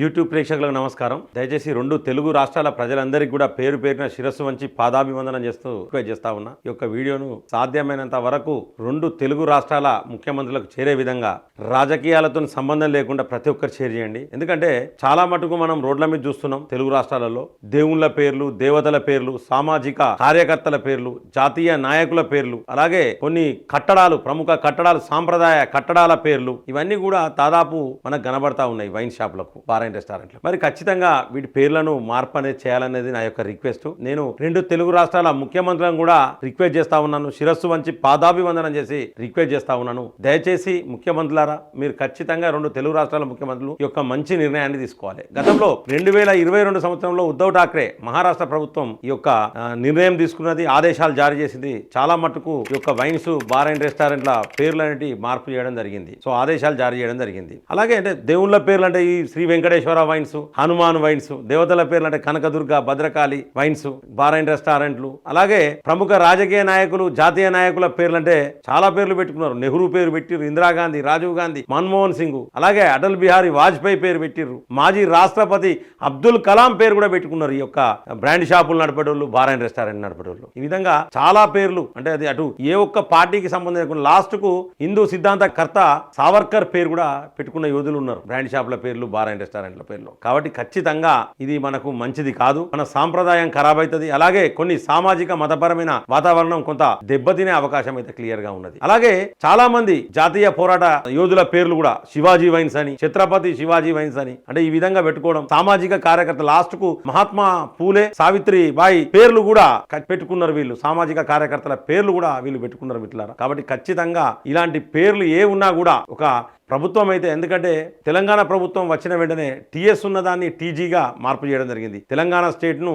YouTube ప్రేక్షకులకు నమస్కారం. దయచేసి రెండు తెలుగు రాష్ట్రాల ప్రజలందరికీ కూడా పేరు పేరున శిరస్సు వంచి పాదాభివందనం చేస్తూ రిక్వెస్ట్ చేస్తా ఉన్నా. ఈ యొక్క వీడియోను సాధ్యమైనంత వరకు రెండు తెలుగు రాష్ట్రాల ముఖ్యమంత్రులకు చేరే విధంగా రాజకీయాలతో సంబంధం లేకుండా ప్రతి ఒక్కరు షేర్ చేయండి. ఎందుకంటే చాలా మటుకు మనం రోడ్ల మీద చూస్తున్నాం తెలుగు రాష్ట్రాలలో. దేవుళ్ళ పేర్లు దేవతల పేర్లు సామాజిక కార్యకర్తల పేర్లు జాతీయ నాయకుల పేర్లు అలాగే కొన్ని కట్టడాలు ప్రముఖ కట్టడాలు సాంప్రదాయ కట్టడాల పేర్లు ఇవన్నీ కూడా దాదాపు మనకు కనబడతా ఉన్నాయి వైన్ షాపులకు బార్ అండ్ రెస్టారెంట్లు. మరి ఖచ్చితంగా వీటి పేర్లను మార్పు అనేది చేయాలనేది నా యొక్క రిక్వెస్ట్. నేను రెండు తెలుగు రాష్ట్రాల ముఖ్యమంత్రులను కూడా రిక్వెస్ట్ చేస్తా ఉన్నాను. శిరస్సు వంచి పాదాభివందనం చేసి రిక్వెస్ట్ చేస్తా ఉన్నాను. దయచేసి ముఖ్యమంత్రులారా మీరు ఖచ్చితంగా రెండు తెలుగు రాష్ట్రాల ముఖ్యమంత్రులు యొక్క మంచి నిర్ణయాన్ని తీసుకోవాలి. గతంలో రెండు వేల ఇరవై రెండు సంవత్సరంలో ఉద్ధవ్ ఠాక్రే మహారాష్ట్ర ప్రభుత్వం ఈ యొక్క నిర్ణయం తీసుకున్నది ఆదేశాలు జారీ చేసింది. చాలా మటుకు ఈ యొక్క వైన్స్ బార్ అండ్ రెస్టారెంట్ల పేర్లు అనేవి మార్పు చేయడం జరిగింది. సో ఆదేశాలు జారీ చేయడం జరిగింది. అలాగే అంటే దేవుళ్ళ పేర్లు అంటే ఈ శ్రీ వెంకటేశ్వర వైన్స్ హనుమాన్ వైన్స్ దేవతల పేర్లు అంటే Kanakadurga Bhadrakali wines bar and రెస్టారెంట్లు అలాగే ప్రముఖ రాజకీయ నాయకులు జాతీయ నాయకుల పేర్లు అంటే చాలా పేర్లు పెట్టుకున్నారు. నెహ్రూ పేరు పెట్టిర్రు ఇందిరాగాంధీ రాజీవ్ గాంధీ మన్మోహన్ సింగ్ అలాగే అటల్ బిహారీ వాజ్పేయి పేరు పెట్టిర్రు. మాజీ రాష్ట్రపతి అబ్దుల్ కలాం పేరు కూడా పెట్టుకున్నారు ఈ యొక్క బ్రాండ్ షాపులు నడిపేటోళ్ళు బార్ అండ్ రెస్టారెంట్ నడిపేటోళ్ళు. ఈ విధంగా చాలా పేర్లు అంటే అది అటు ఏ ఒక్క పార్టీకి సంబంధించిన లాస్ట్కు హిందూ సిద్ధాంత కర్త సావర్కర్ పేరు కూడా పెట్టుకున్న యోధులు ఉన్నారు. బ్రాండ్ షాపుల పేర్లు బార్ అండ్ రెస్టారెంట్ల పేర్లు. కాబట్టి ఖచ్చితంగా ఇది మనకు మంచిది కాదు. మన సాంప్రదాయం ఖరాబ్ అవుతుంది అలాగే కొన్ని సామాజిక మతపరమైన వాతావరణం కొంత దెబ్బతినే అవకాశం అయితే క్లియర్గా ఉన్నది. అలాగే చాలా మంది జాతీయ పోరాట యోధుల పేర్లు కూడా శివాజీ వైన్స్ అని ఛత్రపతి శివాజీ వైన్స్ అని అంటే ఈ విధంగా పెట్టుకోవడం సామాజిక కార్యకర్త లాస్ట్కు మహాత్మా పూలే సావిత్రి బాయి పేర్లు కూడా పెట్టుకున్నారు వీళ్ళు. సామాజిక కార్యకర్తల పేర్లు కూడా వీళ్ళు పెట్టుకున్నారు మిట్లారా కాబట్టి ఖచ్చితంగా ఇలాంటి పేర్లు ఏ ఉన్నా కూడా ఒక ప్రభుత్వం అయితే ఎందుకంటే తెలంగాణ ప్రభుత్వం వచ్చిన వెంటనే టీఎస్ ఉన్నదాన్ని టీజీగా మార్పు చేయడం జరిగింది. తెలంగాణ స్టేట్ను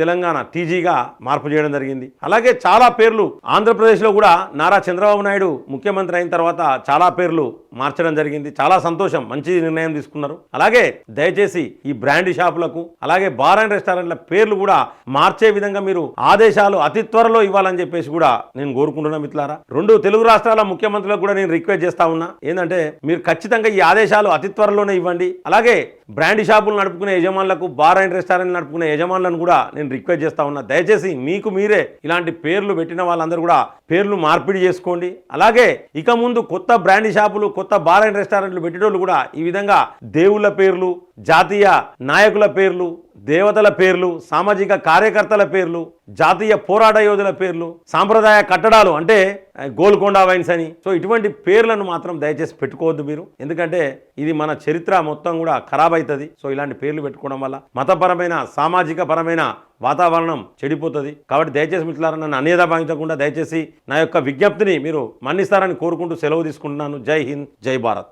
తెలంగాణ టీజీగా మార్పు చేయడం జరిగింది. అలాగే చాలా పేర్లు ఆంధ్రప్రదేశ్లో కూడా నారా చంద్రబాబు నాయుడు ముఖ్యమంత్రి అయిన తర్వాత చాలా పేర్లు మార్చడం జరిగింది. చాలా సంతోషం మంచి నిర్ణయం తీసుకున్నారు. అలాగే దయచేసి ఈ బ్రాండ్ షాపులకు అలాగే బార్ అండ్ రెస్టారెంట్ల పేర్లు కూడా మార్చే విధంగా మీరు ఆదేశాలు అతి త్వరలో ఇవ్వాలని చెప్పేసి కూడా నేను కోరుకుంటున్నా మిత్రులారా. రెండు తెలుగు రాష్ట్రాల ముఖ్యమంత్రులకు కూడా నేను రిక్వెస్ట్ చేస్తా ఉన్నా. ఏంటంటే మీరు ఖచ్చితంగా ఈ ఆదేశాలు అతి త్వరలోనే ఇవ్వండి. అలాగే బ్రాండ్ షాపులు నడుపుకునే యజమానులకు బార్ అండ్ రెస్టారెంట్ నడుపుకునే యజమానులను కూడా నేను రిక్వెస్ట్ చేస్తా ఉన్నా. దయచేసి మీకు మీరే ఇలాంటి పేర్లు పెట్టిన వాళ్ళందరూ కూడా పేర్లు మార్పిడి చేసుకోండి. అలాగే ఇక ముందు కొత్త బ్రాండ్ షాపులు కొత్త బార్ అండ్ రెస్టారెంట్లు పెట్టేటోళ్ళు కూడా ఈ విధంగా దేవుళ్ళ పేర్లు జాతీయ నాయకుల పేర్లు దేవతల పేర్లు సామాజిక కార్యకర్తల పేర్లు జాతీయ పోరాట యోధుల పేర్లు సాంప్రదాయ కట్టడాలు అంటే గోల్కొండ వైన్స్ అని. సో ఇటువంటి పేర్లను మాత్రం దయచేసి పెట్టుకోవద్దు మీరు. ఎందుకంటే ఇది మన చరిత్ర మొత్తం కూడా ఖరాబ్ అవుతుంది సో ఇలాంటి పేర్లు పెట్టుకోవడం వల్ల మతపరమైన సామాజిక పరమైన వాతావరణం చెడిపోతుంది. కాబట్టి దయచేసి మిట్లారా నన్ను అనేదా భావించకుండా దయచేసి నా యొక్క విజ్ఞప్తిని మీరు మన్నిస్తారని కోరుకుంటూ సెలవు తీసుకుంటున్నాను. జై హింద్ జై భారత్.